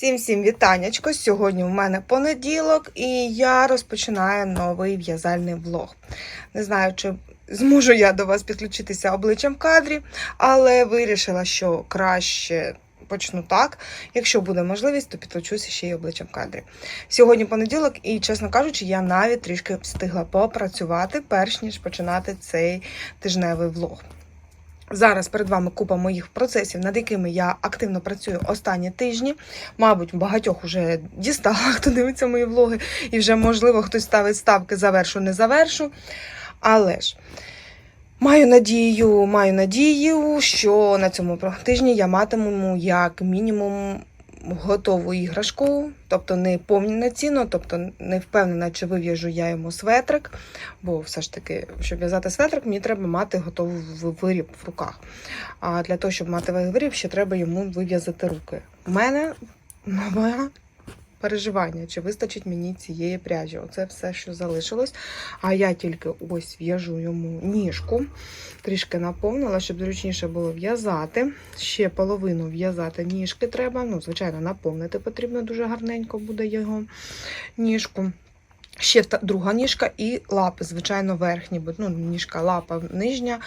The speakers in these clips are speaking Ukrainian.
Всім всім вітаннячко. Сьогодні в мене понеділок, і я розпочинаю новий в'язальний влог. Не знаю, чи зможу я до вас підключитися обличчям в кадрі, але вирішила, що краще почну так. Якщо буде можливість, то підключуся ще й обличчям в кадрі. Сьогодні понеділок, і, чесно кажучи, я навіть трішки встигла попрацювати, перш ніж починати цей тижневий влог. Зараз перед вами купа моїх процесів, над якими я активно працюю останні тижні. Мабуть, багатьох вже дістала, хто дивиться мої влоги, і вже, можливо, хтось ставить ставки завершу, не завершу. Але ж маю надію, маю надію, що на цьому тижні я матиму як мінімум готову іграшку, тобто не повноцінно, тобто не впевнена, чи вив'яжу я йому светрик, бо все ж таки, щоб в'язати светрик, мені треба мати готовий виріб в руках. А для того, щоб мати виріб, ще треба йому вив'язати руки. У мене нове переживання, чи вистачить мені цієї пряжі. Оце все, що залишилось. А я тільки ось в'яжу йому ніжку, трішки наповнила, щоб зручніше було в'язати. Ще половину в'язати ніжки треба. Ну, звичайно, наповнити потрібно дуже гарненько буде його ніжку. Ще друга ніжка і лапи, звичайно, верхні, бо ну, ніжка лапа нижня,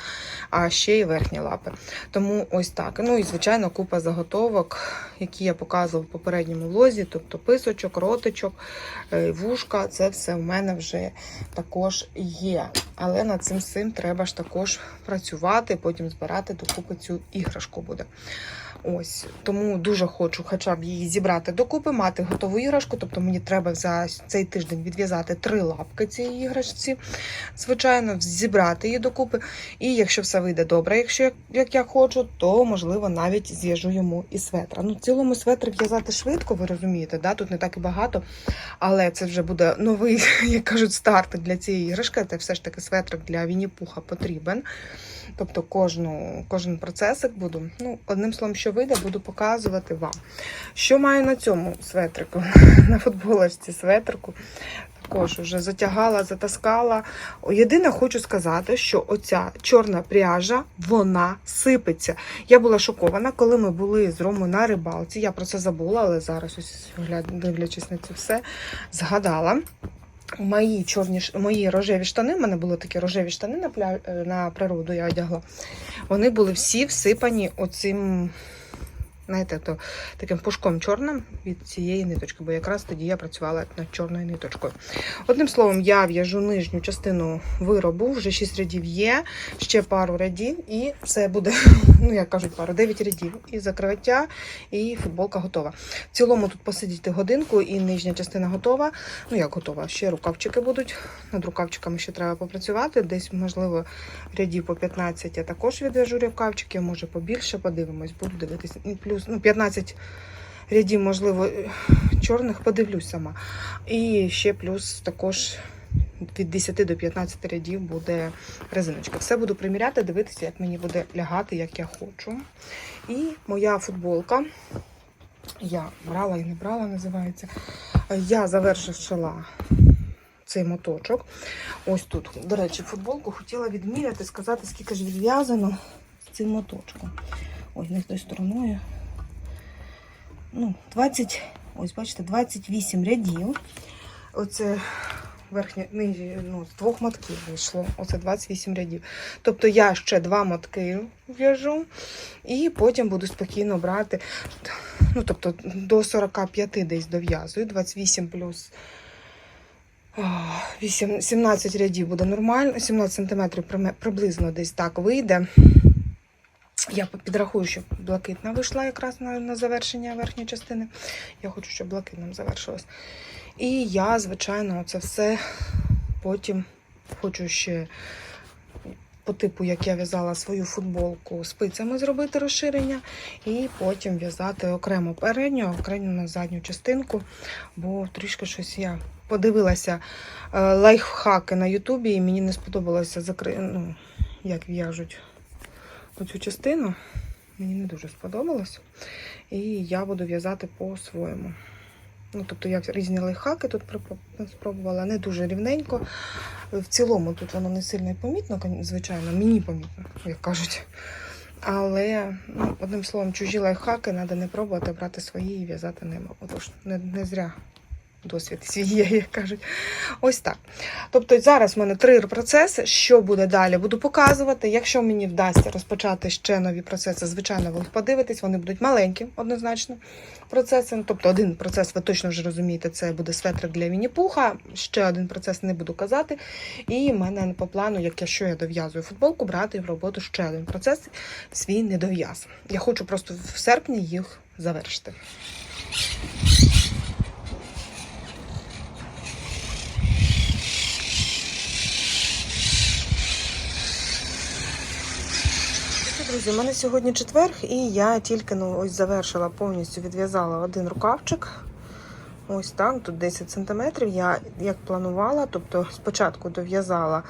а ще й верхні лапи. Тому ось так. Ну і звичайно, купа заготовок, які я показувала в попередньому влозі, тобто писочок, ротичок, е, вушка. Це все в мене вже також є. Але над цим всім треба ж також працювати, потім збирати докупи цю іграшку буде. Ось тому дуже хочу, хоча б її зібрати докупи, мати готову іграшку. Тобто мені треба за цей тиждень відв'язати три лапки цієї іграшці, звичайно, зібрати її докупи. І якщо все вийде добре, якщо як, я хочу, то можливо навіть зв'яжу йому і светра. Ну, в цілому светр в'язати швидко, ви розумієте, да? тут не так і багато, але це вже буде новий, як кажуть, старт для цієї іграшки. Це все ж таки светрик для Вінні-Пуха потрібен. Тобто кожну, кожен процесик буду. Ну, одним словом, що вийде, буду показувати вам. Що маю на цьому светрику? На футболочці светрику. Також вже затягала, затаскала. Єдине, хочу сказати, що оця чорна пряжа, вона сипеться. Я була шокована, коли ми були з Ромою на рибалці. Я про це забула, але зараз, ось дивлячись на це все, згадала. Мої чорні мої рожеві штани, в мене були такі рожеві штани на, пля... е, на природу, я одягла. Вони були всі всипані оцим, знаєте, то, таким пушком чорним від цієї ниточки, бо якраз тоді я працювала над чорною ниточкою. Одним словом, я в'яжу нижню частину виробу, вже 6 рядів є, ще пару рядів, і це буде, ну як кажуть, пару 9 рядів. І закриття, і футболка готова. В цілому тут посидіти годинку, і нижня частина готова. Ну, як готова, ще рукавчики будуть. Над рукавчиками ще треба попрацювати. Десь, можливо, рядів по 15 я також відв'яжу рукавчики, може побільше, подивимось, буду дивитися. Плюс ну, 15 рядів, можливо, чорних, подивлюсь сама. І ще плюс також. Від 10 до 15 рядів буде резиночка. Все буду приміряти, дивитися, як мені буде лягати, як я хочу. І моя футболка. Я брала і не брала, називається. Я завершила цей моточок. Ось тут, до речі, футболку хотіла відміряти, сказати, скільки ж відв'язано з цим моточком. Ось не з тою стороною. Ну, 20, ось бачите, 28 рядів. Оце верхня, ну, з двох мотків вийшло. Оце 28 рядів. Тобто я ще два мотки в'яжу, і потім буду спокійно брати. Ну, тобто до 45 десь дов'язую, 28 плюс. 8, 17 рядів буде нормально, 17 сантиметрів приблизно десь так вийде. Я підрахую, щоб блакитна вийшла якраз на, на завершення верхньої частини. Я хочу, щоб блакитним завершилось. І я, звичайно, це все потім хочу ще по типу, як я в'язала свою футболку спицями зробити розширення, і потім в'язати окремо передню, окремо на задню частинку, бо трішки щось я подивилася е, лайфхаки на Ютубі, і мені не сподобалося закри... ну, як в'яжуть оцю частину. Мені не дуже сподобалось. І я буду в'язати по-своєму. Ну, тобто я різні лайфхаки тут спробувала, не дуже рівненько. В цілому тут воно не сильно помітно, звичайно, мені помітно, як кажуть. Але, ну, одним словом, чужі лайфхаки треба не пробувати брати свої і в'язати ними. Отож, не, не зря досвід свій є, як кажуть. Ось так. Тобто зараз в мене три процеси. Що буде далі? Буду показувати. Якщо мені вдасться розпочати ще нові процеси, звичайно, ви їх подивитесь, вони будуть маленькі, однозначно. Процеси. Ну, Тобто один процес, ви точно вже розумієте, це буде светрик для міні-пуха. Ще один процес не буду казати. І в мене по плану, як я я дов'язую футболку, брати в роботу ще один процес, свій недов'яз. Я хочу просто в серпні їх завершити. Що, Друзі, у мене сьогодні четвер, і я тільки ну, ось завершила повністю відв'язала один рукавчик. Ось так, тут 10 см. Я як планувала, тобто спочатку дов'язала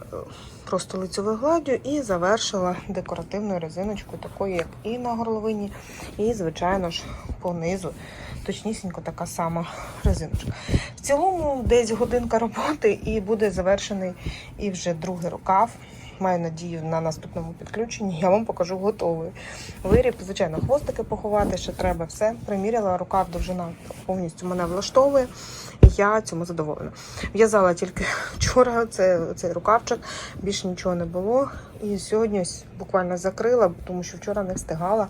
е, просто лицьовою гладдю і завершила декоративною резиночкою, такою, як і на горловині, і, звичайно ж, по низу. Точнісінько така сама резиночка. В цілому десь годинка роботи і буде завершений і вже другий рукав. Маю надію на наступному підключенні. Я вам покажу готовий виріб. Звичайно, хвостики поховати ще треба. Все приміряла, рукав довжина повністю мене влаштовує. І я цьому задоволена. В'язала тільки вчора це, цей рукавчик, більше нічого не було. І сьогодні буквально закрила, тому що вчора не встигала.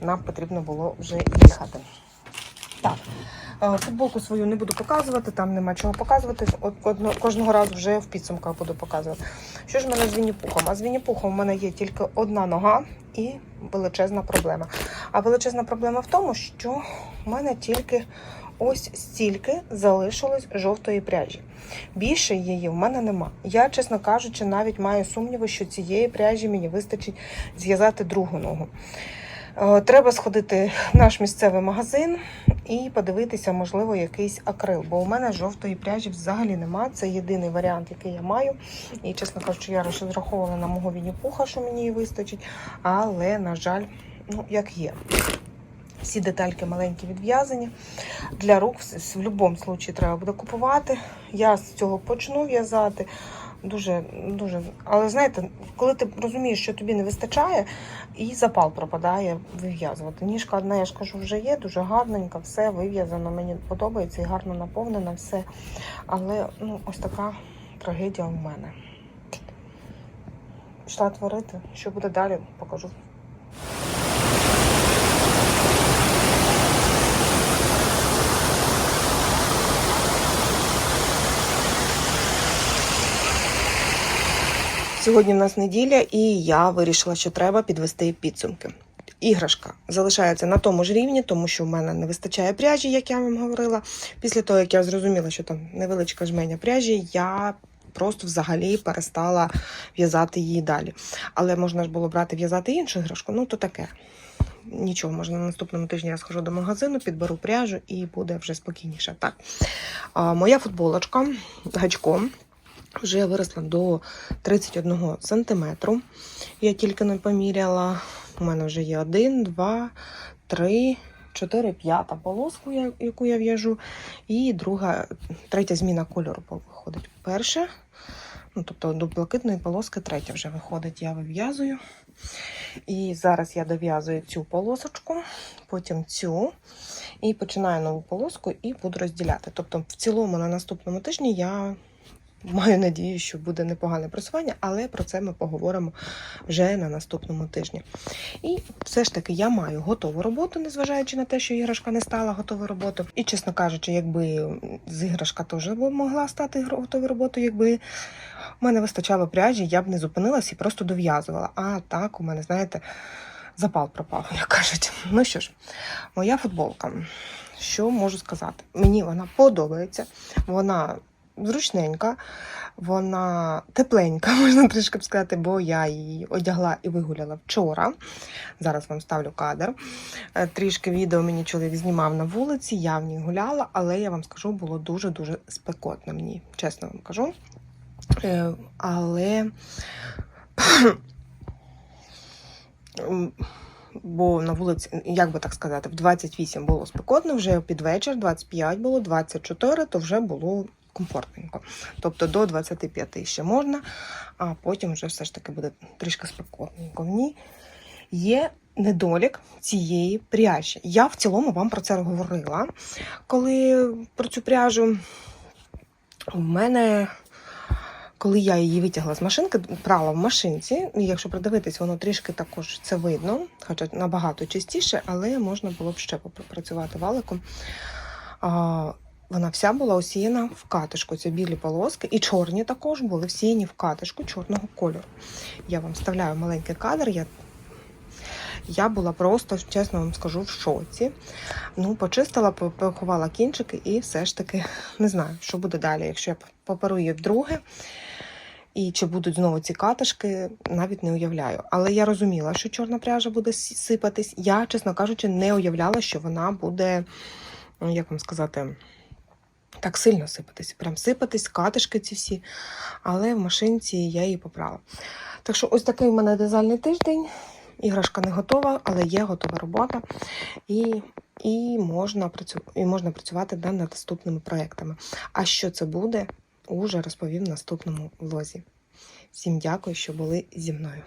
Нам потрібно було вже їхати. Так. Футболку свою не буду показувати, там нема чого показувати. Одно- кожного разу вже в підсумках буду показувати. Що ж в мене з Вінні-Пухом? А з Вінні-Пухом в мене є тільки одна нога і величезна проблема. А величезна проблема в тому, що в мене тільки ось стільки залишилось жовтої пряжі. Більше її в мене нема. Я, чесно кажучи, навіть маю сумніви, що цієї пряжі мені вистачить зв'язати другу ногу. Е, Треба сходити в наш місцевий магазин і подивитися, можливо, якийсь акрил. Бо у мене жовтої пряжі взагалі нема. Це єдиний варіант, який я маю. І, чесно кажучи, я розраховувала на мого Вінні-Пуха, що мені її вистачить. Але, на жаль, ну як є. Всі детальки маленькі відв'язані. Для рук в будь-якому випадку треба буде купувати. Я з цього почну в'язати. Дуже, дуже. Але знаєте, коли ти розумієш, що тобі не вистачає, і запал пропадає вив'язувати. Ніжка одна, я ж кажу, вже є, дуже гарненька, все вив'язано. Мені подобається і гарно наповнена, все. Але ну, ось така трагедія у мене. Пішла творити. Що буде далі, покажу. Сьогодні в нас неділя, і я вирішила, що треба підвести підсумки. Іграшка залишається на тому ж рівні, тому що в мене не вистачає пряжі, як я вам говорила. Після того, як я зрозуміла, що там невеличка жменя пряжі, я просто взагалі перестала в'язати її далі. Але можна ж було брати в'язати іншу іграшку, ну то таке. Нічого, можна на наступному тижні я схожу до магазину, підберу пряжу і буде вже спокійніше. Так. А, моя футболочка гачком вже виросла до 31 сантиметру. Я тільки не поміряла. У мене вже є один, два, три, чотири, п'ята полоску, яку я в'яжу. І друга, третя зміна кольору виходить. Перша, ну, тобто до блакитної полоски третя вже виходить, я вив'язую. І зараз я дов'язую цю полосочку, потім цю. І починаю нову полоску і буду розділяти. Тобто, в цілому на наступному тижні я Маю надію, що буде непогане просування, але про це ми поговоримо вже на наступному тижні. І все ж таки я маю готову роботу, незважаючи на те, що іграшка не стала готовою роботою. І, чесно кажучи, якби з іграшка теж могла стати готовою роботою, якби в мене вистачало пряжі, я б не зупинилась і просто дов'язувала. А так, у мене, знаєте, запал пропав, як кажуть. Ну що ж, моя футболка. Що можу сказати? Мені вона подобається. Вона зручненька, вона тепленька, можна трішки б сказати, бо я її одягла і вигуляла вчора. Зараз вам ставлю кадр. Е, Трішки відео мені чоловік знімав на вулиці, я в ній гуляла, але я вам скажу, було дуже-дуже спекотно мені, чесно вам кажу. Е, Але бо на вулиці, як би так сказати, в 28 було спекотно, вже під вечір, 25 було, 24, то вже було комфортненько. Тобто до 25 ще можна, а потім вже все ж таки буде трішки спекотненько в ній. Є недолік цієї пряжі. Я в цілому вам про це говорила, коли про цю пряжу. У мене, коли я її витягла з машинки, прала в машинці, і якщо придивитись, воно трішки також це видно, хоча набагато частіше, але можна було б ще попрацювати валиком. Вона вся була осіяна в катишку. Це білі полоски, і чорні також були всіяні в катишку чорного кольору. Я вам вставляю маленький кадр. Я, я була просто, чесно вам скажу, в шоці. Ну, почистила, поховала кінчики, і все ж таки не знаю, що буде далі. Якщо я поперу її вдруге, і чи будуть знову ці катишки, навіть не уявляю. Але я розуміла, що чорна пряжа буде сипатись. Я, чесно кажучи, не уявляла, що вона буде, ну, як вам сказати, так сильно сипатись. Прям сипатись, катишки ці всі. Але в машинці я її попрала. Так що ось такий у мене дизайнний тиждень. Іграшка не готова, але є готова робота. І, і, можна, і можна працювати над наступними проектами. А що це буде, уже розповім в наступному влозі. Всім дякую, що були зі мною.